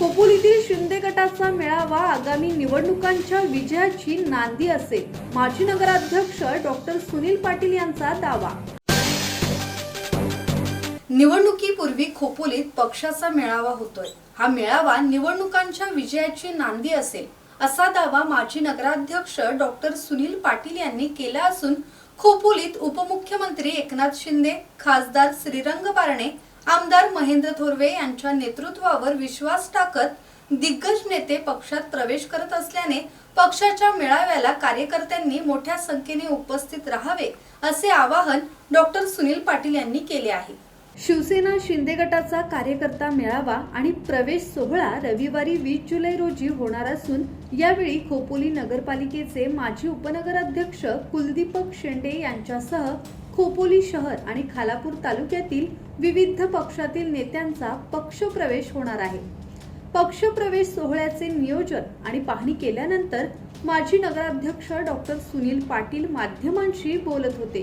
खोपोलीतील शिंदे गटाचा मेळावा आगामी निवडणुकांच्या विजयाची नांदी असेल माजी नगराध्यक्ष डॉक्टर सुनील पाटील यांचा दावा. निवडणुकीपूर्वी खोपोलीत पक्षाचा मेळावा होतोय. हा मेळावा निवडणुकांच्या विजयाची नांदी असेल असा दावा माजी नगराध्यक्ष डॉक्टर सुनील पाटील यांनी केला असून खोपोलीत उपमुख्यमंत्री एकनाथ शिंदे खासदार श्रीरंग बारणे आमदार महेंद्र थोरवे यांच्या नेतृत्वावर विश्वास टाकत दिग्गज नेते पक्षात प्रवेश करत असल्याने पक्षाच्या मेळाव्याला कार्यकर्त्यांनी मोठ्या संख्येने उपस्थित राहावे असे आवाहन डॉक्टर सुनील पाटील यांनी केले आहे. शिवसेना शिंदे गटाचा कार्यकर्ता मेळावा आणि प्रवेश सोहळा रविवारी वीस जुलै रोजी होणार असून यावेळी खोपोली नगरपालिकेचे माजी उपनगराध्यक्ष कुलदीपक शेंडे यांच्यासह खोपोली शहर आणि खालापूर तालुक्यातील विविध पक्षातील नेत्यांचा पक्षप्रवेश होणार आहे. पक्षप्रवेश सोहळ्याचे नियोजन आणि पाहणी केल्यानंतर माजी नगराध्यक्ष डॉक्टर सुनील पाटील माध्यमांशी बोलत होते.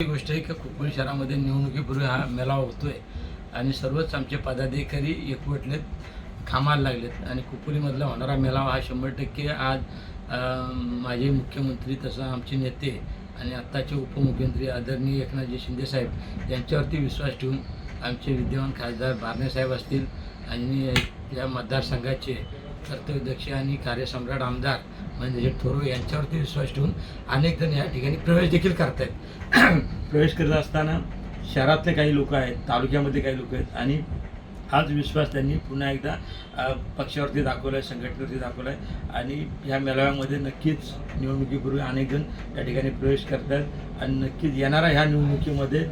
ही गोष्ट आहे की कोकण शहरामध्ये निवडणुकीपूर्वी हा मेळावा होतोय आणि सर्वच आमचे पदाधिकारी एकवटलेत कामाला लागलेत आणि कुपोलीमधला होणारा मेळावा हा शंभर टक्के आज माझे मुख्यमंत्री तसं आमचे नेते आणि आत्ताचे उपमुख्यमंत्री आदरणीय एकनाथजी शिंदेसाहेब यांच्यावरती विश्वास ठेवून आमचे विद्यमान खासदार बारणेसाहेब असतील आणि या मतदारसंघाचे कर्तव्यदक्ष आणि कार्यसम्राट आमदार म्हणजे थोरवे यांच्यावरती विश्वास ठेवून अनेक जण या ठिकाणी प्रवेश देखील करतायत. प्रवेश करत असताना शहरातले काही लोक आहेत तालुक्यामध्ये काही लोक आहेत आणि हाच विश्वास त्यांनी पुन्हा एकदा पक्षावरती दाखवला आहे संघटनेवरती दाखवला आहे आणि ह्या मेळाव्यामध्ये नक्कीच निवडणुकीपूर्वी अनेक जण या ठिकाणी प्रवेश करतात आणि नक्कीच येणाऱ्या ह्या निवडणुकीमध्ये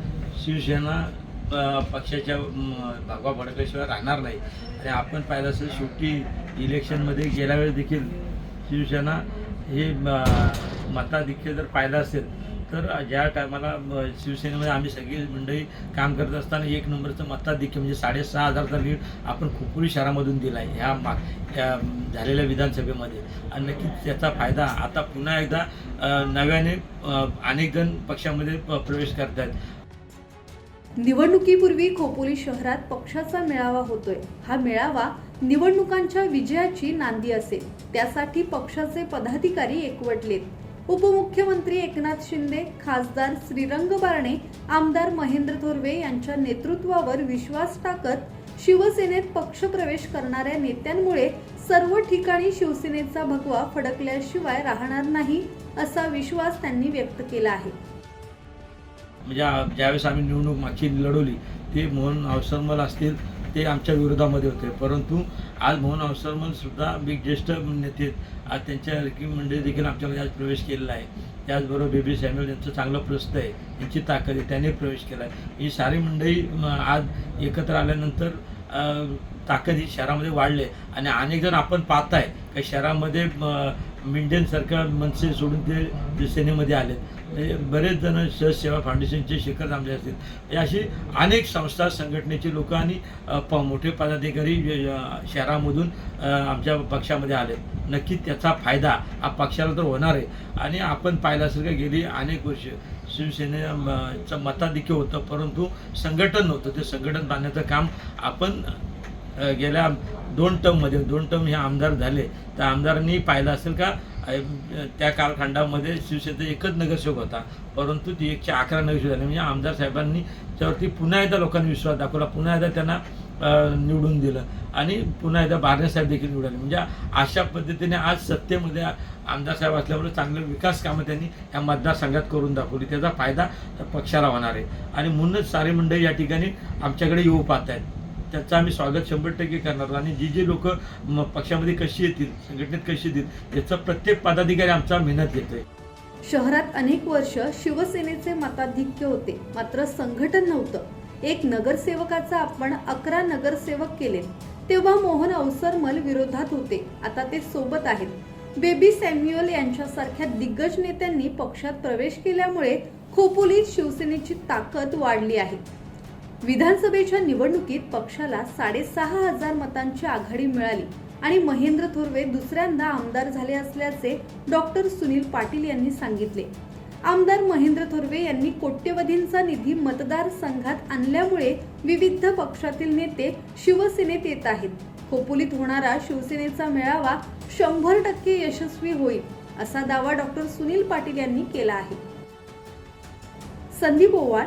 शिवसेना पक्षाच्या भगवा भडकल्याशिवाय राहणार नाही. आणि आपण पाहिलं असेल शेवटी इलेक्शनमध्ये गेल्या वेळेस देखील शिवसेना हे म, मताधिक्य जर पाहिलं असेल तर ज्या टायमाला शिवसेनेमध्ये आम्ही सगळी मंडळी काम करत असताना एक नंबरचं मताधिक्य म्हणजे साडेसहा हजारचा लीड आपण खोपोली शहरामधून दिला आहे ह्या माग झालेल्या विधानसभेमध्ये. आणि नक्कीच त्याचा फायदा आता पुन्हा एकदा नव्याने अनेक जण पक्षामध्ये प्रवेश करत आहेत निवडणुकीपूर्वी खोपोली शहरात पक्षाचा मेळावा होतोय. हा मेळावा निवडणुकांच्या विजयाची नांदी असेल. त्यासाठी पक्षाचे पदाधिकारी एकवटलेत. उपमुख्यमंत्री एकनाथ शिंदे खासदार श्रीरंग बारणे आमदार महेंद्र थोरवे यांच्या नेतृत्वावर विश्वास टाकत शिवसेनेत पक्षप्रवेश करणाऱ्या नेत्यांमुळे सर्व ठिकाणी शिवसेनेचा भगवा फडकल्याशिवाय राहणार नाही असा विश्वास त्यांनी व्यक्त केला आहे. म्हणजे ज्यावेळेस आम्ही निवडणूक मागची लढवली ते मोहन अवसरमल असतील ते आमच्या विरोधामध्ये होते. परंतु आज मोहन अवसरमन सुद्धा बिग ज्येष्ठ नेते आहेत. आज त्यांच्या रकी मंडळी देखील आमच्यामध्ये आज प्रवेश केलेला आहे. त्याचबरोबर बेबी सॅम्युअल यांचं चांगलं प्रस्त आहे. यांची ताकद आहे. त्याने प्रवेश केला आहे ही सारी मंडळी आज एकत्र आल्यानंतर ताकद ही शहरामध्ये वाढले आणि अनेक जण आपण पाहताय का शहरामध्ये म, मिंडेनसारख्या मनसे सोडून ते सेनेमध्ये आलेत. बरेच जण शहर सेवा फाउंडेशनचे शिखर थांबले असतील. अशी अनेक संस्था संघटनेचे लोक आणि प मोठे पदाधिकारी शहरामधून आमच्या पक्षामध्ये आले. नक्की त्याचा फायदा हा पक्षाला तर होणार आहे. आणि आपण पाहिलं असेल का गेली अनेक वर्ष. शिवसेनेचं मताधिक्य होतं परंतु संघटन नव्हतं. ते संघटन बांधण्याचं काम आपण गेल्या दोन टर्ममध्ये दोन टर्म हे आमदार झाले. तर आमदारांनी पाहिलं असेल का त्या कालखंडामध्ये शिवसेनेचा एकच नगरसेवक होता. परंतु ती एकशे अकरा नगरसेवक झाले. म्हणजे आमदार साहेबांनी त्यावरती पुन्हा एकदा लोकांनी विश्वास दाखवला. पुन्हा एकदा त्यांना निवडून दिलं. आणि पुन्हा एकदा बारण्यासाहेब देखील निवडले म्हणजे अशा पद्धतीने आज सत्तेमध्ये आमदार साहेब असल्यामुळे चांगले विकास कामं त्यांनी या मतदारसंघात करून दाखवली. त्याचा फायदा पक्षाला होणार आहे. आणि म्हणूनच सारे मंडळी या ठिकाणी आमच्याकडे येऊ पाहत आहेत त्याचं आम्ही स्वागत शंभर टक्के करणार आणि जी जी लोक पक्षामध्ये कशी येतील संघटनेत कशी येतील याचा प्रत्येक पदाधिकारी आमचा मेहनत घेतोय. शहरात अनेक वर्ष शिवसेनेचे मताधिक्य होते मात्र संघटन नव्हतं. एक नगरसेवकाचा आपण अकरा नगरसेवक केले तेव्हा मोहन अवसरमल विरोधात होते. आता ते सोबत आहेत. बेबी सॅम्युअल यांच्यासारख्या दिग्गज नेत्यांनी पक्षात प्रवेश केल्यामुळे खोपोलीत शिवसेनेची ताकद वाढली आहे. विधानसभेच्या निवडणुकीत पक्षाला साडेसहा हजार मतांची आघाडी मिळाली आणि महेंद्र थोरवे दुसऱ्यांदा आमदार झाले असल्याचे डॉक्टर सुनील पाटील यांनी सांगितले. आमदार महेंद्र थोरवे यांनी कोट्यवधींचा निधी मतदारसंघात आणल्यामुळे विविध पक्षातील नेते शिवसेनेत येत आहेत. खोपोलीत होणारा शिवसेनेचा मेळावा शंभर टक्के यशस्वी होईल असा दावा डॉक्टर सुनील पाटील यांनी केला आहे. संदीप ओवाळ